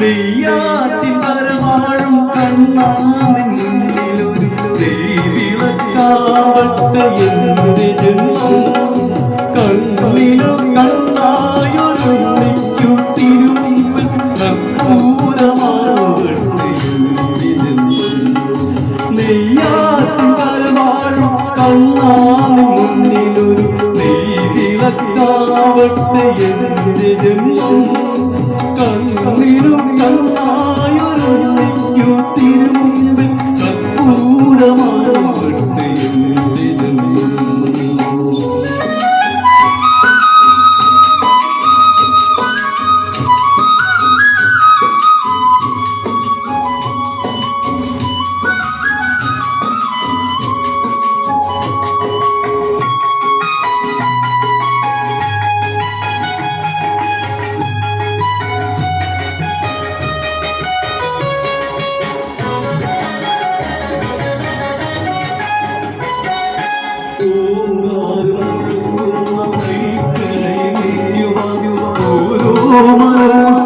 നെയ്യാറ്റിൻകരമാഴും കണ്ണാ നെല്ലിലൊരു ദേവിളക്കാവട്ട എന്റെ ജന്മം. കണ്ണിലു കണ്ണായൊരുണ്ണിക്കു തിരുമുമ്പിൽ കർപ്പൂരമാവട്ടെ നെയ്യാറ്റിൻകരമാഴും കണ്ണാ മുന്നിലൊരു നെയ്വിളക്കാവട്ടെ എന്റെ ജന്മം.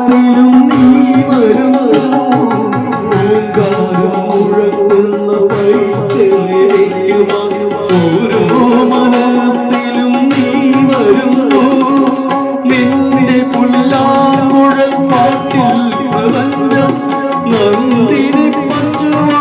കാറ്റിലും നീ വരുന്നു. മുഴക്കുന്ന ഓരോ മനസ്സിലും നീ വരുന്നു നിന്റെ പുല്ലാമുഴൽ പാട്ടിൽ പ്രപഞ്ചം നന്ദിനി പശുവാ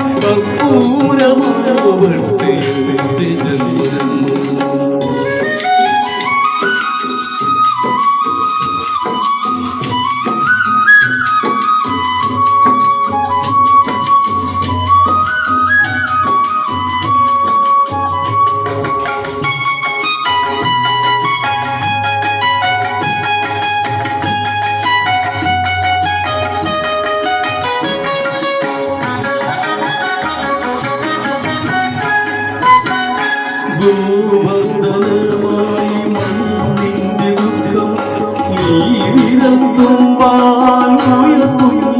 ഗോവർദ്ധനമായി മണ്ണിന്റെ ഉദ്രം നീ വിരൽ തുമ്പാൽ ഉയർത്തുന്നു.